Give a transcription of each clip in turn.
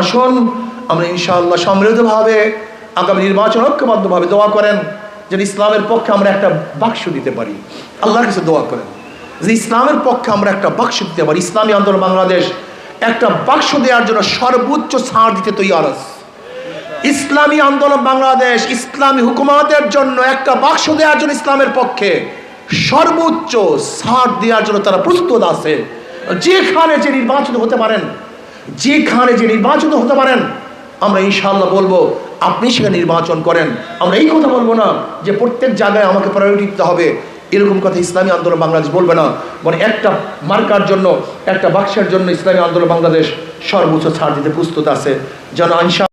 আসুন, আমরা ইনশাআল্লাহ সমৃদ্ধভাবে আগামী নির্বাচন ঐক্যবদ্ধভাবে দোয়া করেন, যেন ইসলামের পক্ষে আমরা একটা বাক্স দিতে পারি। আল্লাহর কাছে দোয়া করেন, যে ইসলামের পক্ষে আমরা একটা বাক্স দিতে পারি। ইসলামী আন্দোলন বাংলাদেশ একটা বাক্স দেওয়ার জন্য সর্বোচ্চ ছাড় দিতে আছে ইসলামী আন্দোলন বাংলাদেশ ইসলামী হুকুমাতের জন্য একটা বাক্স দেওয়ার জন্য ইসলামের পক্ষে সর্বোচ্চ ছাড় দেওয়ার জন্য তারা প্রস্তুত আছে। যেখানে যে নির্বাচিত হতে পারেন যেখানে যে নির্বাচিত হতে পারেন, আমরা ইনশাল্লাহ বলব, আপনি সেখানে নির্বাচন করেন। আমরা এই কথা বলব না যে প্রত্যেক জায়গায় আমাকে প্রায়োরিটি দিতে হবে। এরকম কথা ইসলামী আন্দোলন বাংলাদেশ বলবে না। মানে একটা মার্কার জন্য, একটা বাক্সের জন্য ইসলামী আন্দোলন বাংলাদেশ সর্বোচ্চ ছাড় দিতে প্রস্তুত আছে। যেন ইনশা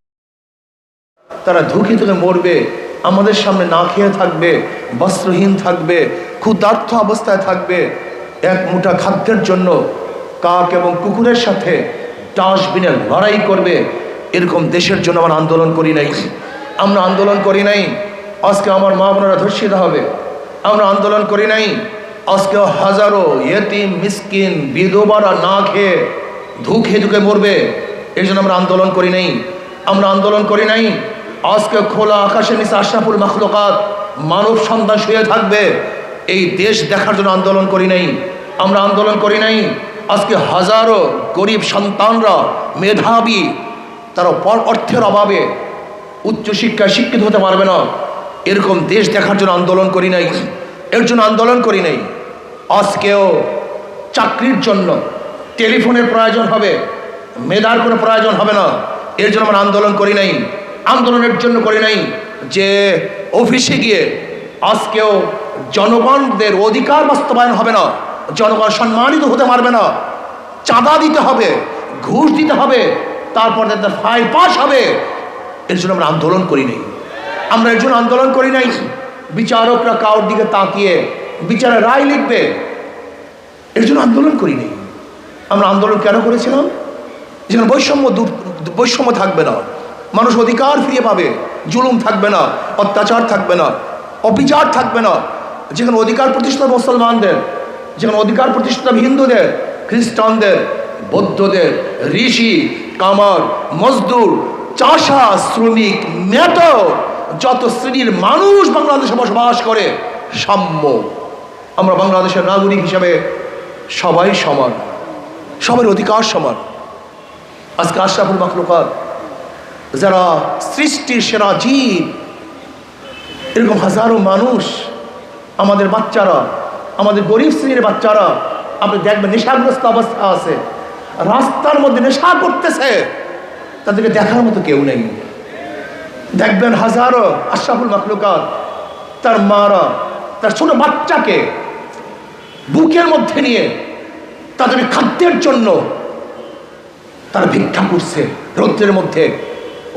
তারা ধুকি ধুকে মরবে, আমাদের সামনে না খেয়ে থাকবে, বস্ত্রহীন থাকবে ক্ষুধার্থ অবস্থায় থাকবে, এক মুঠা খাদ্যের জন্য কাক এবং কুকুরের সাথে ডাস্টবিনে লড়াই করবে। এরকম দেশের জন্য আমরা আন্দোলন করি নাই। আমরা আন্দোলন করি নাই। আজকে আমার মা বোনেরা ধর্ষিত হবে। আমরা আন্দোলন করি নাই। আজকে হাজারো ইয়েতিম, মিসকিন, বিধবারা না খেয়ে ধুকে ধুকে মরবে। এই জন্য আমরা আন্দোলন করি নাই। আমরা আন্দোলন করি নাই। আজকে খোলা আকাশের নিচে আশরাফুল মাখলুকাত মানব সন্তান শুয়ে থাকবে। এই দেশ দেখার জন্য আন্দোলন করি নাই। আমরা আন্দোলন করি নাই। আজকে হাজারো গরিব সন্তানরা, মেধাবী, তারা অর্থের অভাবে উচ্চশিক্ষায় শিক্ষিত হতে পারবে না। এরকম দেশ দেখার জন্য আন্দোলন করি নাই। এর জন্য আন্দোলন করি নাই। আজকেও চাকরির জন্য টেলিফোনের প্রয়োজন হবে, মেধার কোনো প্রয়োজন হবে না। এর জন্য আমরা আন্দোলন করি নাই। আন্দোলনের জন্য করি নাই যে অফিসে গিয়ে আজকেও জনগণদের অধিকার বাস্তবায়ন হবে না, জনগণ সম্মানিত হতে পারবে না। চাঁদা দিতে হবে, ঘুষ দিতে হবে, তারপর তাদের ফাইল পাস হবে। এর জন্য আমরা আন্দোলন করি নাই। আমরা এর জন্য আন্দোলন করি নাই। বিচারকরা কারোর দিকে তাকিয়ে বিচারে রায় লিখবে। এর জন্য আন্দোলন করি নাই। আমরা আন্দোলন কেন করেছিলাম? যেখানে বৈষম্য দূর, বৈষম্য থাকবে না। মানুষ অধিকার ফিরে পাবে। জুলুম থাকবে না। অত্যাচার থাকবে না। অবিচার থাকবে না। যেখানে অধিকার প্রতিষ্ঠা মুসলমানদের, যেখানে অধিকার প্রতিষ্ঠা হিন্দুদের খ্রিস্টানদের, বৌদ্ধদের, ঋষি, কামার, মজদুর, চাষা, শ্রমিক মেট যত শ্রেণির মানুষ বাংলাদেশে বসবাস করে, সাম্য। আমরা বাংলাদেশের নাগরিক হিসাবে সবাই সমান। সবার অধিকার সমান। আজকে আশরাফুল মাখলুকাত, যারা সৃষ্টির সেরা জীব, এরকম হাজারো মানুষ, আমাদের বাচ্চারা, আমাদের গরিব শ্রেণির বাচ্চারা আপনি দেখবেন নেশাগ্রস্ত অবস্থা আছে। রাস্তার মধ্যে নেশা করতেছে। তাদেরকে দেখার মতো কেউ নেই। দেখবেন হাজারো আশরাফুল মাখলুকাত, তার মারা, তার ছোট বাচ্চাকে বুকের মধ্যে নিয়ে তাদের খাদ্যের জন্য তারা ভিক্ষা করছে রৌদ্রের মধ্যে।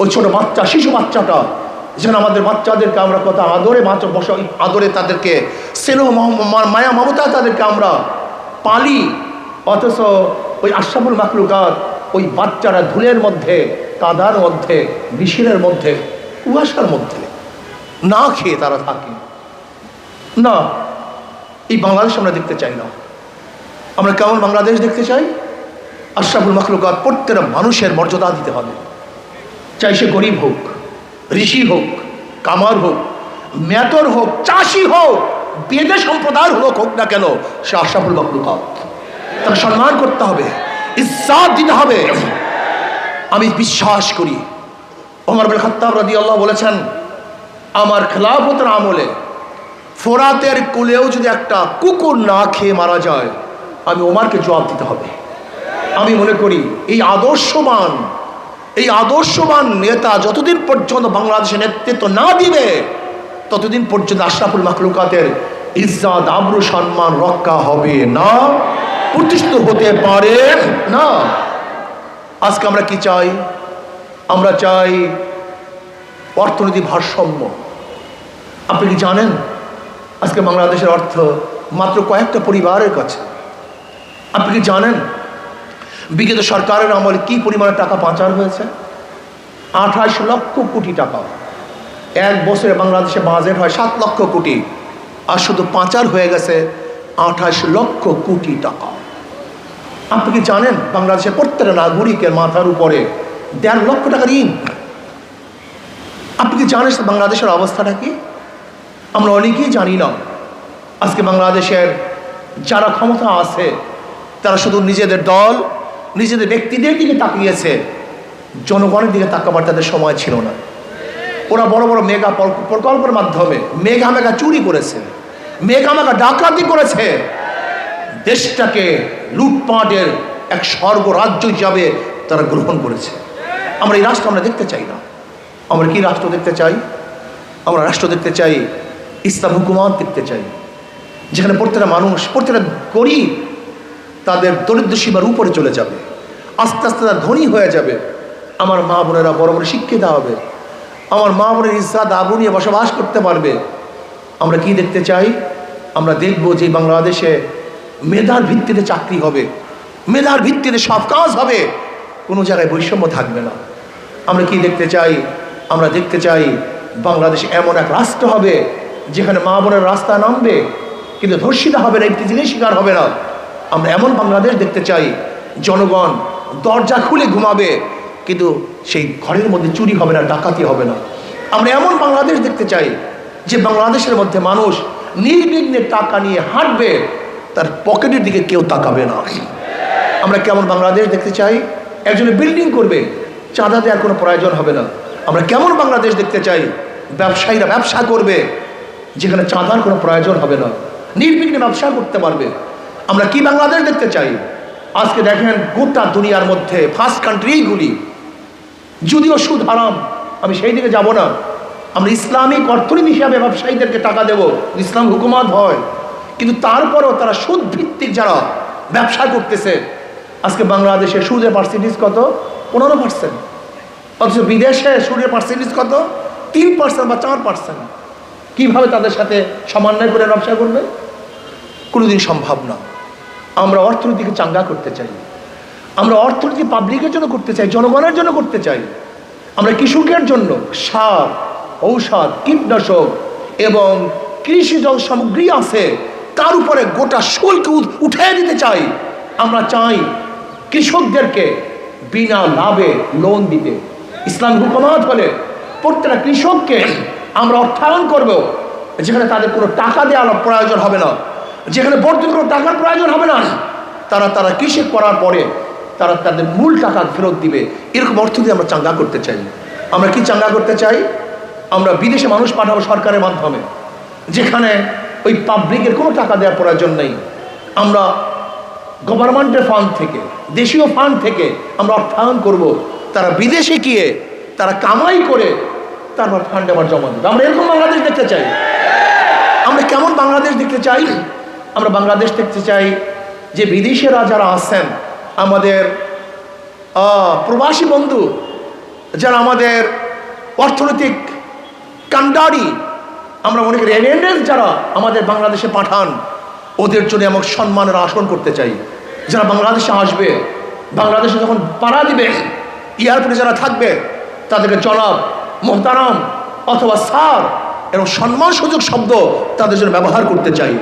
ওই ছোট বাচ্চা, শিশু বাচ্চাটা, যেন আমাদের বাচ্চাদেরকে আমরা কত আদরে বাচ্চা বসা আদরে তাদেরকে, স্নেহ মায়া মমতা তাদেরকে আমরা পালি, অথচ ওই আশরাফুল মাকলুকাত ওই বাচ্চারা ধুলের মধ্যে, কাদার মধ্যে মিশিরের মধ্যে, কুয়াশার মধ্যে না খেয়ে তারা থাকে। না, এই বাংলাদেশ আমরা দেখতে চাই না। আমরা কেমন বাংলাদেশ দেখতে চাই? আশরাফুল মখলুকাত প্রত্যেকটা মানুষের মর্যাদা দিতে হবে। চাই সে গরিব হোক, ঋষি হোক, কামার হোক মেতর হোক, চাষি হোক বেদে সম্প্রদায়ের লোক হোক না কেন, সে আশরাফুল মখলুকাত তাকে সম্মান করতে হবে, ইজ্জাত দিতে হবে। আমি বিশ্বাস করি, ওমর বিন খাত্তাব রাদিয়াল্লাহু বলেছেন, আমার খেলাফতের আমলে ফোরাতের কুলেও যদি একটা কুকুর না খেয়ে মারা যায়, আমি ওমারকে জবাব দিতে হবে। আমি মনে করি, এই আদর্শবান এই আদর্শবান নেতা যতদিন পর্যন্ত বাংলাদেশের নেতৃত্ব না দিবে ততদিন পর্যন্ত আশরাফুল মাখলুকাতের ইজ্জাত, আব্রু, সম্মান রক্ষা হবে না, প্রতিষ্ঠিত হতে পারে না। আজকে আমরা কি চাই? আমরা চাই অর্থনৈতিক ভারসাম্য। আপনি কি জানেন? আজকে বাংলাদেশের অর্থ মাত্র কয়েকটা পরিবারের কাছে। আপনি কি জানেন? বিগত সরকারের আমলে কি পরিমাণে টাকা পাচার হয়েছে? আঠাশ লক্ষ কোটি টাকা। এক বছরে বাংলাদেশে বাজেট হয় সাত লক্ষ কোটি, আর শুধু পাচার হয়ে গেছে আঠাশ লক্ষ কোটি টাকা। আপনি কি জানেন বাংলাদেশের প্রত্যেকটা নাগরিকের মাথার উপরে দেড় লক্ষ টাকা ঋণ? আপনি কি জানেন বাংলাদেশের অবস্থাটা কি? আমরা অনেকেই জানি না। আজকে বাংলাদেশের যারা ক্ষমতা আছে, তারা শুধু নিজেদের দল, নিজেদের ব্যক্তিদের দিকে তাকিয়েছে। জনগণের দিকে তাকাবার তাদের সময় ছিল না। ওরা বড় বড় মেগা প্রকল্পের মাধ্যমে মেঘা মেঘা চুরি করেছে মেঘা মেঘা ডাকাতি করেছে। দেশটাকে লুটপাটের এক স্বর্গরাজ্য হিসাবে তারা গ্রহণ করেছে। আমরা এই রাষ্ট্র আমরা দেখতে চাই না। আমরা কি রাষ্ট্র দেখতে চাই? আমরা রাষ্ট্র দেখতে চাই ইসলাম হুকুমাত দেখতে চাই। যেখানে প্রত্যেকটা মানুষ, প্রত্যেকটা গরিব তাদের দরিদ্র সীমার উপরে চলে যাবে। আস্তে আস্তে তারা ধনী হয়ে যাবে। আমার মা বোনেরা বড় বড় শিক্ষিত হবে। আমার মা বোনের ইসরাত আবু নিয়ে বসবাস করতে পারবে। আমরা কি দেখতে চাই? আমরা দেখব যে বাংলাদেশে মেধার ভিত্তিতে চাকরি হবে। মেধার ভিত্তিতে সব কাজ হবে। কোনো জায়গায় বৈষম্য থাকবে না। আমরা কি দেখতে চাই? আমরা দেখতে চাই বাংলাদেশ এমন এক রাষ্ট্র হবে যেখানে মা বোনের রাস্তা নামবে, কিন্তু ধর্ষিতা হবে না, একটি জিনিস শিকার হবে না। আমরা এমন বাংলাদেশ দেখতে চাই। জনগণ দরজা খুলে ঘুমাবে। কিন্তু সেই ঘরের মধ্যে চুরি হবে না, ডাকাতি হবে না। আমরা এমন বাংলাদেশ দেখতে চাই, যে বাংলাদেশের মধ্যে মানুষ নির্বিঘ্নে টাকা নিয়ে হাঁটবে, তার পকেটের দিকে কেউ তাকাবে না। আমরা কেমন বাংলাদেশ দেখতে চাই, একজনে বিল্ডিং করবে, চাঁদা দেওয়ার কোনো প্রয়োজন হবে না। আমরা কেমন বাংলাদেশ দেখতে চাই, ব্যবসায়ীরা ব্যবসা করবে, যেখানে চাঁদার কোনো প্রয়োজন হবে না। নির্বিঘ্নে ব্যবসা করতে পারবে। আমরা কি বাংলাদেশ দেখতে চাই? আজকে দেখেন গোটা দুনিয়ার মধ্যে ফার্স্ট কান্ট্রিগুলি যদিও সুদ হারাম, আমি সেই দিকে যাব না। আমরা ইসলামিক অর্থনীতি হিসাবে ব্যবসায়ীদেরকে টাকা দেব, ইসলাম হুকুমাত হয়। কিন্তু তারপরেও তারা সুদ ভিত্তিক যারা ব্যবসা করতেছে, আজকে বাংলাদেশে সুদের পার্সেন্টেজ কত? পনেরো পার্সেন্ট অথচ বিদেশে সুদের পার্সেন্টেজ কত? তিন পার্সেন্ট বা চার পার্সেন্ট কীভাবে তাদের সাথে সমন্বয় করে ব্যবসা করবে? কোনোদিন সম্ভব না। আমরা অর্থনীতিকে চাঙ্গা করতে চাই। আমরা অর্থনীতি পাবলিকের জন্য করতে চাই, জনগণের জন্য করতে চাই। আমরা কৃষকের জন্য সার, ঔষধ, কীটনাশক এবং কৃষিজ সামগ্রী আছে, তার উপরে গোটা শুল্ক উঠ- দিতে চাই। আমরা চাই কৃষকদেরকে বিনা লাভে লোন দিতে। ইসলাম হুকুমাত হলে প্রত্যেকটা কৃষককে আমরা অর্থায়ন করব, যেখানে তাদের কোনো টাকা দেওয়ার প্রয়োজন হবে না। যেখানে বর্তমান কোনো টাকার প্রয়োজন হবে না, তারা তারা কৃষি করার পরে তারা তাদের মূল টাকা ফেরত দিবে। এরকম অর্থ দিয়ে আমরা চাঙ্গা করতে চাই। আমরা কি চাঙ্গা করতে চাই? আমরা বিদেশে মানুষ পাঠাবো সরকারের মাধ্যমে, যেখানে ওই পাবলিকের কোনো টাকা দেওয়ার প্রয়োজন নেই। আমরা গভর্নমেন্টের ফান্ড থেকে, দেশীয় ফান্ড থেকে আমরা অর্থায়ন করব। তারা বিদেশে গিয়ে, তারা কামাই করে তারপর ফান্ড আবার জমা দেবে। আমরা এরকম বাংলাদেশ দেখতে চাই। আমরা কেমন বাংলাদেশ দেখতে চাই? আমরা বাংলাদেশ দেখতে চাই যে বিদেশিরা যারা আছেন আমাদের প্রবাসী বন্ধু, যারা আমাদের অর্থনৈতিক কান্ডারি, আমরা অনেক রেমিটেন্স যারা আমাদের বাংলাদেশে পাঠান, ওদের জন্য আমার সম্মানের আসন করতে চাই। যারা বাংলাদেশে আসবে, বাংলাদেশে যখন পাড়া দিবে, এয়ারপোর্টে যারা থাকবে, তাদেরকে জনাব মোহতারাম অথবা স্যার এবং সম্মান সুযোগ শব্দ তাদের জন্য ব্যবহার করতে চাই।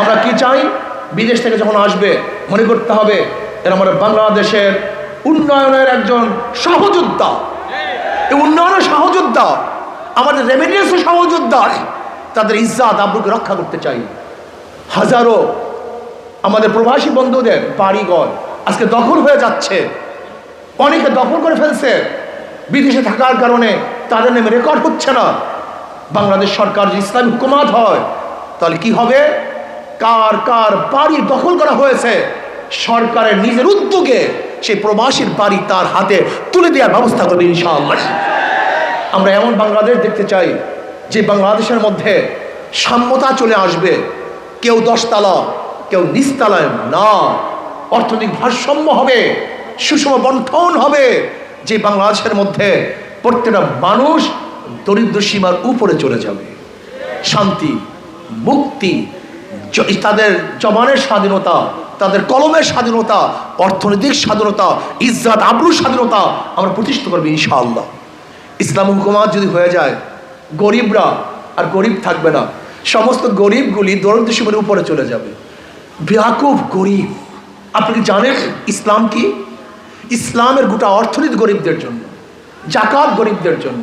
আমরা কি চাই? বিদেশ থেকে যখন আসবে, মনে করতে হবে এরা আমাদের বাংলাদেশের উন্নয়নের একজন সহযোদ্ধা। এই উন্নয়নের সহযোদ্ধা, আমাদের রেমিডিয়েন্সের সহযোদ্ধা, তাদের ইজ্জাত আব্রুকে রক্ষা করতে চাই। হাজারো আমাদের প্রবাসী বন্ধুদের বাড়িঘর আজকে দখল হয়ে যাচ্ছে। অনেকে দখল করে ফেলছে। বিদেশে থাকার কারণে তাদের নেমে রেকর্ড হচ্ছে না। বাংলাদেশ সরকার যদি ইসলামী হুকুমাত হয়, তাহলে কি হবে? কার কার বাড়ি দখল করা হয়েছে? সরকারের নিজের উদ্যোগে সেই প্রবাসীর বাড়ি তার হাতে তুলে দেওয়ার ব্যবস্থা করবে ইনশাআল্লাহ। আমরা এমন বাংলাদেশ দেখতে চাই, যে বাংলাদেশের মধ্যে সাম্যতা চলে আসবে। কেউ দশতলা, কেউ নিচতলায় না। অর্থনৈতিক ভারসাম্য হবে, সুষম বন্টন হবে, যে বাংলাদেশের মধ্যে প্রত্যেকটা মানুষ দরিদ্র সীমার উপরে চলে যাবে। শান্তি, মুক্তি তাদের জমানের স্বাধীনতা তাদের কলমের স্বাধীনতা, অর্থনৈতিক স্বাধীনতা, ইজ্জাত, আবরুর স্বাধীনতা আমরা প্রতিষ্ঠা করব ইনশাআল্লাহ। ইসলাম হুকুমাত যদি হয়ে যায়, গরিবরা আর গরিব থাকবে না। সমস্ত গরিবগুলি দরিদ্র সীমার উপরে চলে যাবে। বেয়াকুব গরিব। আপনি কি জানেন ইসলাম কি? ইসলামের গোটা অর্থনীতি গরিবদের জন্য, জাকাত গরিবদের জন্য,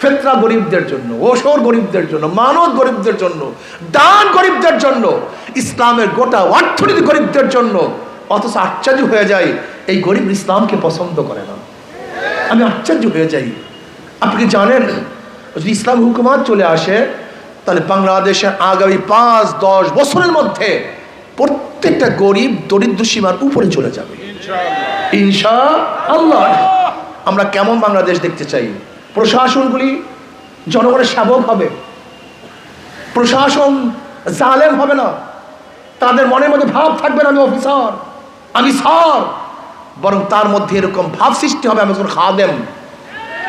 ফেতরা গরিবদের জন্য ওসর গরিবদের জন্য, মানব গরিবদের জন্য, দান গরিবদের জন্য ইসলামের গোটা অর্থনীতি গরিবদের জন্য। অথচ আশ্চর্য হয়ে যায়, এই গরিব ইসলামকে পছন্দ করে না। আমি আশ্চর্য হয়ে যাই। আপনি কি জানেন, যদি ইসলাম হুকুমাত চলে আসে, তাহলে বাংলাদেশে আগামী পাঁচ, দশ বছরের মধ্যে প্রত্যেকটা গরিব দরিদ্র সীমার উপরে চলে যাবে। ইনশা আল্লাহ আমরা কেমন বাংলাদেশ দেখতে চাই? প্রশাসনগুলি জনগণের সেবক হবে। প্রশাসন জালেম হবে না। তাদের মনের মধ্যে ভাব থাকবে না, আমি অফিসার, আমি স্যার। বরং তার মধ্যে এরকম ভাব সৃষ্টি হবে, আমি এখন খাদেম।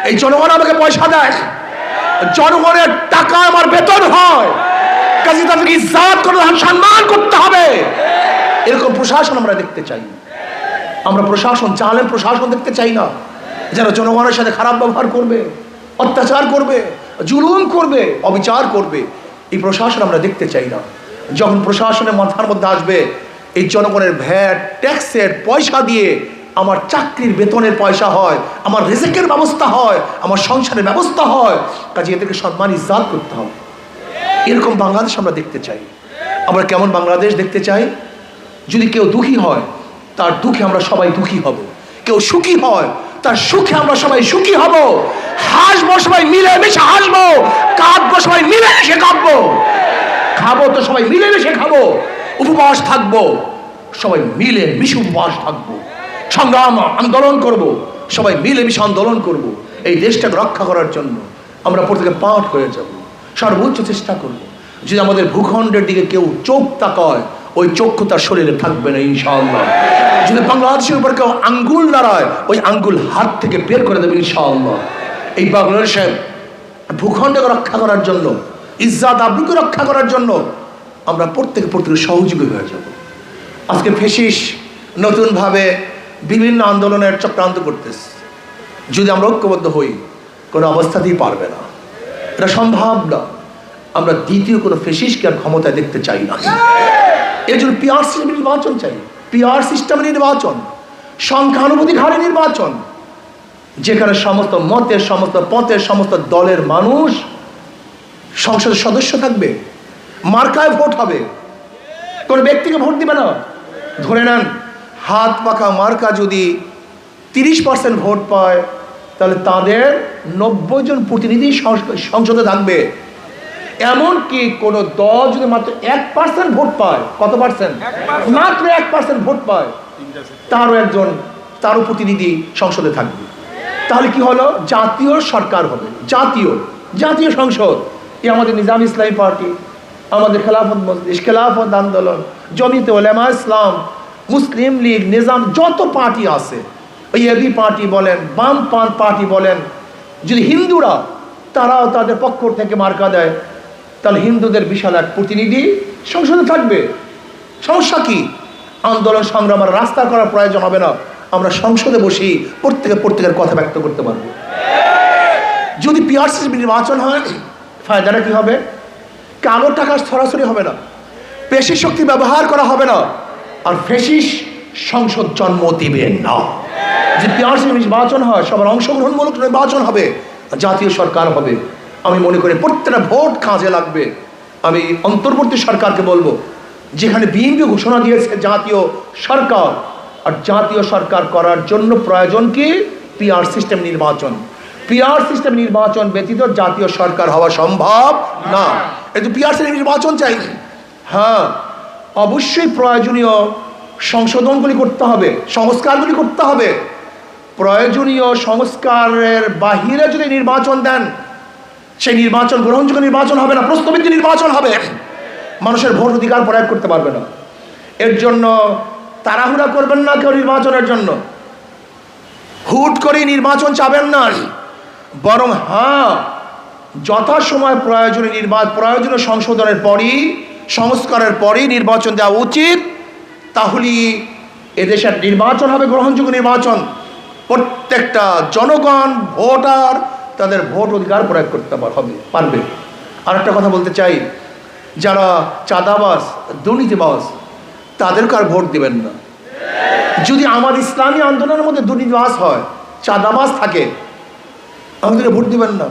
এই জনগণ আমাকে পয়সা দেয়। জনগণের টাকা আমার বেতন হয়। কাজে তাদেরকে ইজ্জাত করে সম্মান করতে হবে। এরকম প্রশাসন আমরা দেখতে চাই। আমরা প্রশাসন চালেন প্রশাসন দেখতে চাই না। যারা জনগণের সাথে খারাপ ব্যবহার করবে, অত্যাচার করবে, জুলুম করবে, অবিচার করবে, এই প্রশাসন আমরা দেখতে চাই না। যখন প্রশাসনের মাথার মধ্যে আসবে, এই জনগণের ভ্যাট, ট্যাক্সের পয়সা দিয়ে আমার চাকরির বেতনের পয়সা হয়, আমার রেজেকের ব্যবস্থা হয়, আমার সংসারের ব্যবস্থা হয়, কাজে এদেরকে সম্মান ইজ্জাত করতে হবে। এরকম বাংলাদেশ আমরা দেখতে চাই। আমরা কেমন বাংলাদেশ দেখতে চাই? যদি কেউ দুঃখী হয়, তার দুঃখে আমরা সবাই দুঃখী হব। কেউ সুখী হয়, তার সুখে আমরা সবাই সুখী হব। হাসবো, সবাই মিলে মিশে হাসবো। কাঁদবো, সবাই মিলে মিশে কাঁদবো। খাব তো সবাই মিলে মিশে খাব। উপবাস থাকব, সবাই মিলে মিশে উপবাস থাকব। সংগ্রাম, আন্দোলন করব, সবাই মিলে মিশে আন্দোলন করব। এই দেশটাকে রক্ষা করার জন্য আমরা প্রত্যেকে পাঠ হয়ে যাব। সর্বোচ্চ চেষ্টা করব। যদি আমাদের ভূখণ্ডের দিকে কেউ চোখ তাকায়, ওই চক্ষু তার শরীরে থাকবে না, ইনশাআল্লাহ। যদি বাংলাদেশের উপর কেউ আঙ্গুল দাঁড়ায় ওই আঙ্গুল হাত থেকে বের করে দেবে, ইনশাআল্লাহ। এই বাংলাদেশে ভূখণ্ডকে রক্ষা করার জন্য ইজ্জাত আব্রুকে রক্ষা করার জন্য আমরা প্রত্যেকে প্রত্যেকে সহযোগী হয়ে যাব। আজকে ফেসিস নতুনভাবে বিভিন্ন আন্দোলনের চক্রান্ত করতেছে। যদি আমরা ঐক্যবদ্ধ হই, কোনো অবস্থাতেই পারবে না। এটা সম্ভব না। আমরা দ্বিতীয় কোনো ফেসিসকে আর ক্ষমতায় দেখতে চাই না। এর জন্য পিআর সিস্টেম নির্বাচন চাই। পিআর সিস্টেম নির্বাচন সংখ্যানুভূতিক হারে নির্বাচন। যেখানে সমস্ত মতের, সমস্ত পথের, সমস্ত দলের মানুষ সংসদের সদস্য থাকবে মার্কায় ভোট হবে। কোন ব্যক্তিকে ভোট দিবে না। ধরে নেন হাত পাকা মার্কা যদি তিরিশ পার্সেন্ট ভোট পায় তাহলে তাদের নব্বই জন প্রতিনিধি সংসদে থাকবে। এমনকি কোন দল যদি মাত্র এক পার্সেন্ট ভোট পায় কত পার্সেন্ট। মাত্র এক পার্সেন্ট ভোট পায় তারও একজন তারও প্রতিনিধি সংসদে থাকবে। তাহলে কি হলো? জাতীয় সরকার হবে। জাতীয় জাতীয় সংসদ। এ আমাদের নিজাম ইসলামী পার্টি, আমাদের খেলাফত মজলিস, খেলাফত আন্দোলন জমিতে ওলেমা ইসলাম, মুসলিম লীগ, নিজাম, যত পার্টি আছে, ওই এবি পার্টি বলেন, বাম পান পার্টি বলেন, যদি হিন্দুরা, তারাও তাদের পক্ষ থেকে মার্কা দেয়, তাহলে হিন্দুদের বিশাল এক প্রতিনিধি সংসদে থাকবে। সমস্যা কি? আন্দোলন সংগ্রাম আর রাস্তা করার প্রয়োজন হবে না। আমরা সংসদে বসি, প্রত্যেকে প্রত্যেকের কথা ব্যক্ত করতে পারব। যদি পিআরসি নির্বাচন হয় ফায়দাটা কি হবে? কালো টাকা সরাসরি হবে না। পেশি শক্তি ব্যবহার করা হবে না। আর ফেসিস সংসদ জন্ম দিবে না। যে পিআরসি নির্বাচন হয়, সবার অংশগ্রহণমূলক নির্বাচন হবে জাতীয় সরকার হবে। আমি মনে করি প্রত্যেকটা ভোট কাজে লাগবে। আমি অন্তর্বর্তী সরকারকে বলব, যেখানে বিএনপি ঘোষণা দিয়েছে জাতীয় সরকার, আর জাতীয় সরকার করার জন্য প্রয়োজন কি? পিআর সিস্টেম নির্বাচন। পিআর সিস্টেম নির্বাচন ব্যতীত জাতীয় সরকার হওয়া সম্ভব না। এই তো পিআর সিস্টেম নির্বাচন চাই। হ্যাঁ অবশ্যই প্রয়োজনীয় সংশোধনগুলি করতে হবে, সংস্কারগুলি করতে হবে। প্রয়োজনীয় সংস্কারের বাহিরে যদি নির্বাচন দেন, সেই নির্বাচন, গ্রহণযোগ্য নির্বাচন হবে না প্রস্তাবিত নির্বাচন হবে। মানুষের ভোট অধিকার প্রয়োগ করতে পারবে না। এর জন্য তাড়াহুড়া করবেন না কেউ নির্বাচনের জন্য। হুট করে নির্বাচন চাবেন না। বরং হ্যাঁ যথাসময় প্রয়োজনীয় নির্বাচন প্রয়োজনীয় সংশোধনের পরই, সংস্কারের পরই নির্বাচন দেওয়া উচিত, তাহলেই এদেশের নির্বাচন হবে, গ্রহণযোগ্য নির্বাচন। প্রত্যেকটা জনগণ, ভোটার, তাদের ভোট অধিকার প্রয়োগ করতে হবে, পারবে। আর একটা কথা বলতে চাই, যারা চাঁদাবাস দুর্নীতিবাস তাদেরকে আর ভোট দিবেন না। যদি আমার ইসলামী আন্দোলনের মধ্যে দুর্নীতিবাস হয় চাঁদাবাস থাকে আমাদেরকে ভোট দিবেন না।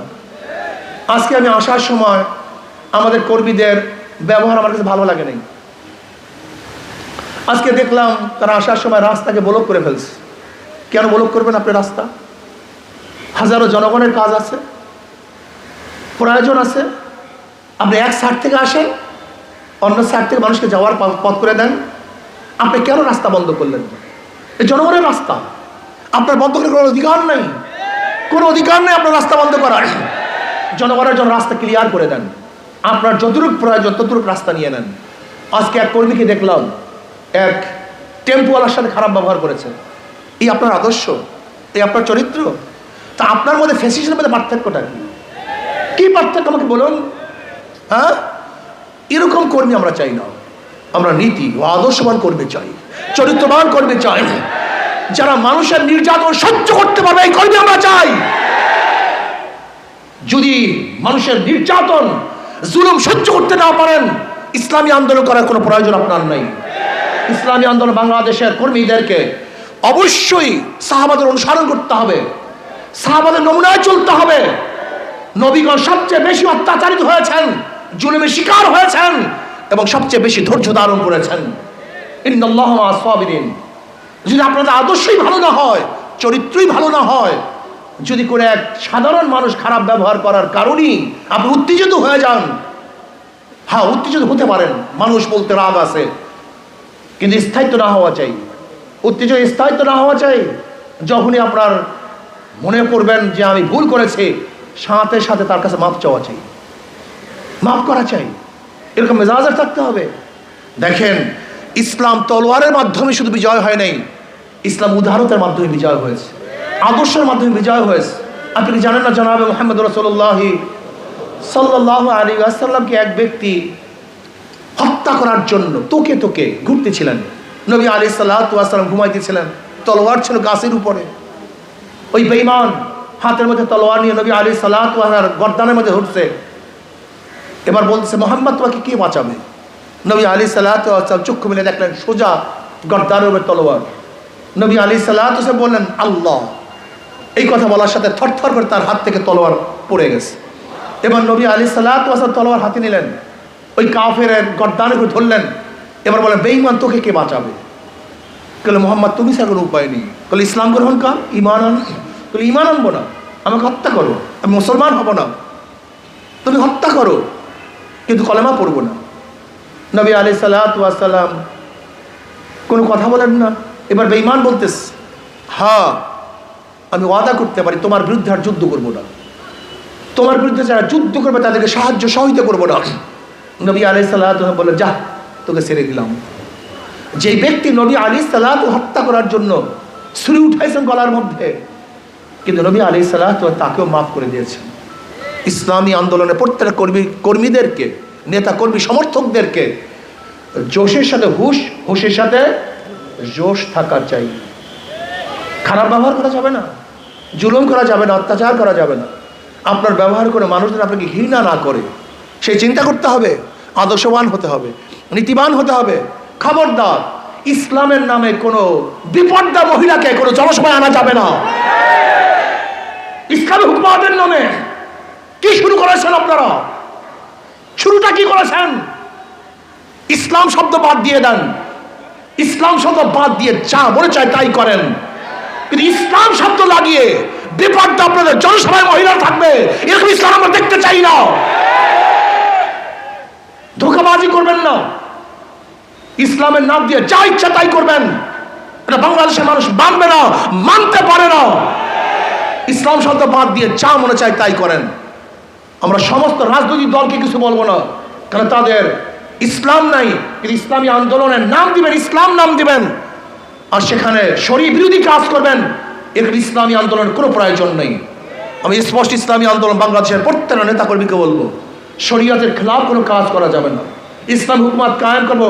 আজকে আমি আসার সময় আমাদের কর্মীদের ব্যবহার আমার কাছে ভালো লাগে নাই। আজকে দেখলাম তারা আসার সময় রাস্তাকে ব্লক করে ফেলছে। কেন ব্লক করবেন আপনি রাস্তা? হাজারো জনগণের কাজ আছে, প্রয়োজন আছে। আপনি এক সাইড থেকে আসেন, অন্য সাইড থেকে মানুষকে যাওয়ার পথ করে দেন। আপনি কেন রাস্তা বন্ধ করলেন? এই জনগণের রাস্তা। আপনার বন্ধ করে কোনো অধিকার নেই। কোনো অধিকার নেই আপনার রাস্তা বন্ধ করার। জনগণের জন্য রাস্তা ক্লিয়ার করে দেন। আপনার যতটুকু প্রয়োজন, ততটুকু রাস্তা নিয়ে নেন। আজকে এক কর্মীকে দেখলাম, এক টেম্পুওয়ালার সাথে খারাপ ব্যবহার করেছে। এই আপনার আদর্শ? এই আপনার চরিত্র? তা আপনার মধ্যে ফেসিসের মধ্যে পার্থক্যটা কি? কি পার্থক্য আমাকে বলুন? হ্যাঁ? এরকম কর্মী আমরা চাই না। আমরা নীতি ও আদর্শবান কর্মী চাই, চরিত্রবান কর্মী চাই। যারা মানুষের নির্যাতন সহ্য করতে পারবে, এই কর্মী আমরা চাই। যদি মানুষের নির্যাতন, জুলুম সহ্য করতে না পারেন, ইসলামী আন্দোলন করার কোনো প্রয়োজন আপনার নেই। ইসলামী আন্দোলন বাংলাদেশের কর্মীদেরকে অবশ্যই সাহাবাদের অনুসরণ করতে হবে। সাহাবাদের নমুনায় চলতে হবে। নবীগণ সবচেয়ে বেশি অত্যাচারিত হয়েছেন, জুলুমের শিকার হয়েছেন এবং সবচেয়ে বেশি ধৈর্য ধারণ করেছেন। ইন্দাল্লাহ সাবিরিন। যদি আপনাদের আদর্শই ভালো না হয়, চরিত্রই ভালো না হয়, যদি করে এক সাধারণ মানুষ খারাপ ব্যবহার করার কারণেই আপনি উত্তেজিত হয়ে যান হ্যাঁ উত্তেজিত হতে পারেন, মানুষ বলতে রাগ আছে, কিন্তু স্থায়িত্ব না হওয়া চাই। উত্তেজিত স্থায়িত্ব না হওয়া চাই। যখনই আপনার মনে করবেন যে আমি ভুল করেছি, সাথে সাথে তার কাছে মাপ চাওয়া চাই। মাফ করা চাই। এরকম মেজাজার থাকতে হবে। দেখেন ইসলাম তলোয়ারের মাধ্যমে শুধু বিজয় হয় নাই, ইসলাম উদাহরতের মাধ্যমে বিজয় হয়েছে, আদর্শের মাধ্যমে বিজয় হয়েছে। আপনি কি জানেন না জানাবে মোহাম্মদ রসল্লাহি সাল্লাহ আলী আসাল্লামকে এক ব্যক্তি হত্যা করার জন্য তোকে তোকে ঘুরতেছিলেন, নবী আলী সাল্লাহাম ঘুমাইতেছিলেন, তলোয়ার ছিল গাছের উপরে। ওই বেইমান হাতের মধ্যে তলোয়ার নিয়ে নবী আলী সাল্লাহার গর্দানের মধ্যে উঠছে এবার বলছে মোহাম্মদ, তোমাকে কে বাঁচাবে? নবী আলী সাল্লাহাম চক্ষু মিলে দেখলেন সোজা গর্দানের উপরে তলোয়ার। নবী আলী সাল্লাহাম বললেন, আল্লাহ। এই কথা বলার সাথে থরথর করে তার হাত থেকে তলোয়ার পড়ে গেছে। এবার নবী আলী সাল্লাহাম তলোয়ার হাতে নিলেন, ওই কাফের গর্দানের উপরে ধরলেন। এবার বলে বেঈমান, তোকে কে বাঁচাবে? বলে মোহাম্মদ, তুমি সে কোনো উপায় নেই। বলে ইসলাম গ্রহণ কর ইমান আন। বলে ইমান আনব না, আমাকে হত্যা করো, আমি মুসলমান হব না। তুমি হত্যা করো, কিন্তু কলেমা পড়ব না। নবী আলি সাল্লাম কোনো কথা বলেন না। এবার বেঈমান বলতেস হ্যাঁ আমি ওয়াদা করতে পারি, তোমার বিরুদ্ধে আর যুদ্ধ করব না। তোমার বিরুদ্ধে যারা যুদ্ধ করবে, তাদেরকে সাহায্য সহযোগিতা করব না। নবী আলি সাল্লাহ বলে যা তোকে ছেড়ে দিলাম। যে ব্যক্তি নবী আলী সাল্লাহ হত্যা করার জন্য ছুরি উঠাইছেন গলার মধ্যে, কিন্তু নবী আলী সাল্লাহ তাকেও মাফ করে দিয়েছেন। ইসলামী আন্দোলনে প্রত্যেকটা কর্মী কর্মীদেরকে নেতা কর্মী সমর্থকদেরকে জোশের সাথে হুশ, হুশের সাথে জোশ থাকা চাই। খারাপ ব্যবহার করা যাবে না। জুলুম করা যাবে না, অত্যাচার করা যাবে না। আপনার ব্যবহার করে মানুষজন আপনাকে ঘৃণা না করে। সেই চিন্তা করতে হবে, আদর্শবান হতে হবে, নীতিবান হতে হবে। খবরদার, ইসলামের নামে কোনো বিপদা মহিলাকে কোনো জনসভায় আনা যাবে না। ইসলামী হুকুমাতের নামে কি শুরু করেছেন আপনারা? শুরুটা কি করেছেন? ইসলাম শব্দ বাদ দিয়ে দেন। ইসলাম শব্দ বাদ দিয়ে যা মনে চায় তাই করেন। কিন্তু ইসলাম শব্দ লাগিয়ে বিপদটা আপনাদের জনসভায় মহিলা থাকবে। এরকম ইসলাম আমরা দেখতে চাই না। ধোকাবাজি করবেন না। ইসলামের নাম দিয়ে যা ইচ্ছা তাই করবেন। এটা বাংলাদেশের মানুষ মানবে না, মানতে পারে না। ইসলাম শব্দ বাদ দিয়ে যা মনে চায় তাই করেন। আমরা সমস্ত রাজনৈতিক দলকে কিছু বলব না। কারণ তাদের ইসলাম নাই, কিন্তু ইসলামী আন্দোলনের নাম দিবেন, ইসলাম নাম দিবেন। আর সেখানে শরীর বিরোধী কাজ করবেন এখানে ইসলামী আন্দোলনের কোনো প্রয়োজন নেই। আমি স্পষ্ট ইসলামী আন্দোলন বাংলাদেশের প্রত্যেকটা নেতা কর্মীকে বলব, শরীয়তের খেলাফ কোনো কাজ করা যাবে না। ইসলাম হুকুমাত কায়েম করব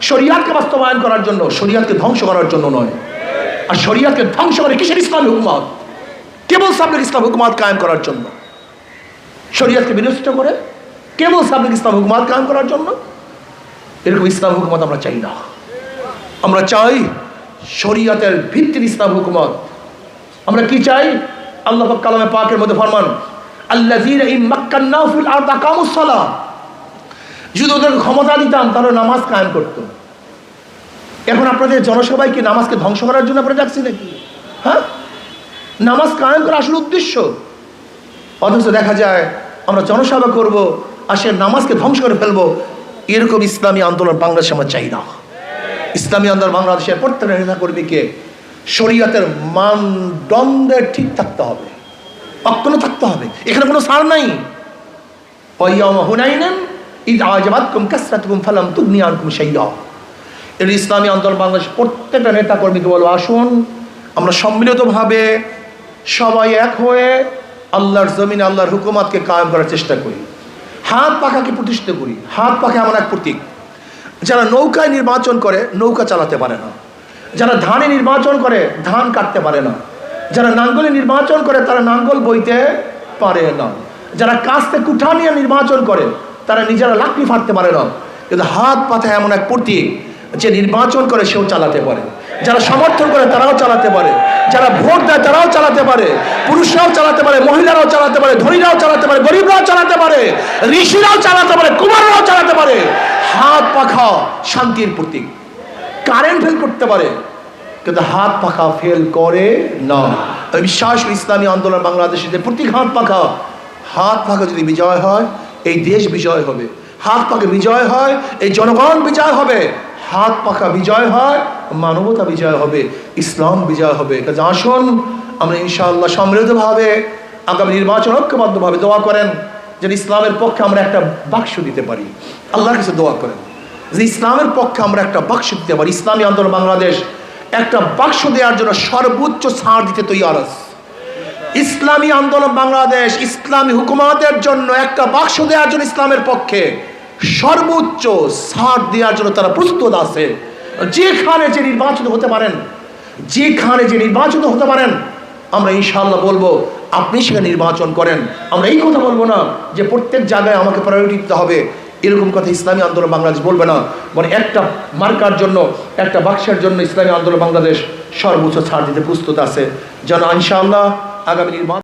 শরিয়াতকে বাস্তবায়ন করার জন্য, শরিয়াতকে ধ্বংস করার জন্য নয়। আর শরিয়াতকে ধ্বংস করে কিসের ইসলামী হুকুমাত? কেবল সামনে ইসলাম হুকুমাত কায়েম করার জন্য। শরিয়াতকে বিনষ্ট করে কেবল সামনে ইসলাম হুকুমাত কায়েম করার জন্য। এরকম ইসলাম হুকুমত আমরা চাই না। আমরা চাই শরীয়তের ভিত্তির ইসলাম হুকুমত। আমরা কি চাই? আল্লাহ কালামে পাকের মধ্যে ফরমান আরদি যদি ওদের ক্ষমতা দিতাম, তাহলে নামাজ কায়েম করতো এখন আপনাদের জনসভায় কি নামাজকে ধ্বংস করার জন্য আপনারা যাচ্ছি নাকি? হ্যাঁ? নামাজ কায়েম করা আসল উদ্দেশ্য? অথচ দেখা যায় আমরা জনসেবা করব আর সে নামাজকে ধ্বংস করে ফেলব। এরকম ইসলামী আন্দোলন বাংলাদেশে আমরা চাই না। ইসলামী আন্দোলন বাংলাদেশের প্রত্যেকটা নেতা কর্মীকে শরীয়তের মানদণ্ডে ঠিক থাকতে হবে। অক্ষুণ্ণ থাকতে হবে। এখানে কোনো সার নাই। ইসলামী আন্দোলন বাংলাদেশ প্রত্যেকটা নেতা কর্মীকে বলব আসুন, আমরা সম্মিলিতভাবে সবাই এক হয়ে আল্লাহর জমিনে আল্লাহর হুকুমাতকে কায়েম করার চেষ্টা করি। হাত পাখাকে প্রতিষ্ঠিত করি। হাত পাখা এমন এক প্রতীক। যারা নৌকায় নির্বাচন করে, নৌকা চালাতে পারে না। যারা ধানে নির্বাচন করে, ধান কাটতে পারে না। যারা নাঙ্গলে নির্বাচন করে, তারা নাঙ্গল বইতে পারে না। যারা কাস্তে কুঠা নিয়ে নির্বাচন করে, তারা নিজেরা লাকড়ি ফাটতে পারে না। কিন্তু হাত পাথা এমন এক প্রতীক যে নির্বাচন করে সেও চালাতে পারে। যারা সমর্থন করে তারাও চালাতে পারে। যারা ভোট দেয় তারাও চালাতে পারে। পুরুষরাও চালাতে পারে, মহিলারাও চালাতে পারে, ধনীরাও চালাতে পারে, গরিবরাও চালাতে পারে, ঋষিরাও চালাতে পারে, কুমাররাও চালাতে পারে। হাত পাখা শান্তির প্রতীক। কারেন্ট ফেল করতে পারে, কিন্তু হাত পাখা ফেল করে না। বিশ্বাস ইসলামী আন্দোলন বাংলাদেশের প্রতীক হাত পাখা। হাত পাখা যদি বিজয় হয়, এই দেশ বিজয় হবে। হাত পাখা বিজয় হয়, এই জনগণ বিজয় হবে। হাত পাখা বিজয় হয় মানবতা বিজয় হবে, ইসলাম বিজয় হবে। কাজে আসুন, আমরা ইনশাআল্লাহ সমৃদ্ধভাবে আগামী নির্বাচন ঐক্যবদ্ধভাবে দোয়া করেন, যেন ইসলামের পক্ষে আমরা একটা বাক্স দিতে পারি। আল্লাহর কাছে দোয়া করেন, যে ইসলামের পক্ষে আমরা একটা বাক্স দিতে পারি। ইসলামী আন্দোলন বাংলাদেশ একটা বাক্স দেওয়ার জন্য সর্বোচ্চ ছাড় দিতে আছে ইসলামী আন্দোলন বাংলাদেশ ইসলামী হুকুমাতের জন্য একটা বাক্স দেওয়ার জন্য ইসলামের পক্ষে সর্বোচ্চ ছাড় দেওয়ার জন্য তারা প্রস্তুত আছে। যেখানে যে নির্বাচিত হতে পারেন, যেখানে যে নির্বাচিত হতে পারেন, আমরা ইনশাল্লাহ বলব, আপনি সেখানে নির্বাচন করেন। আমরা এই কথা বলব না যে প্রত্যেক জায়গায় আমাকে প্রায়োরিটি দিতে হবে। এরকম কথা ইসলামী আন্দোলন বাংলাদেশ বলবে না। মানে একটা মার্কার জন্য, একটা বাক্সের জন্য ইসলামী আন্দোলন বাংলাদেশ সর্বোচ্চ ছাড় দিতে প্রস্তুত আছে। যেন ইনশাআল্লাহ আগামী নির্বাচন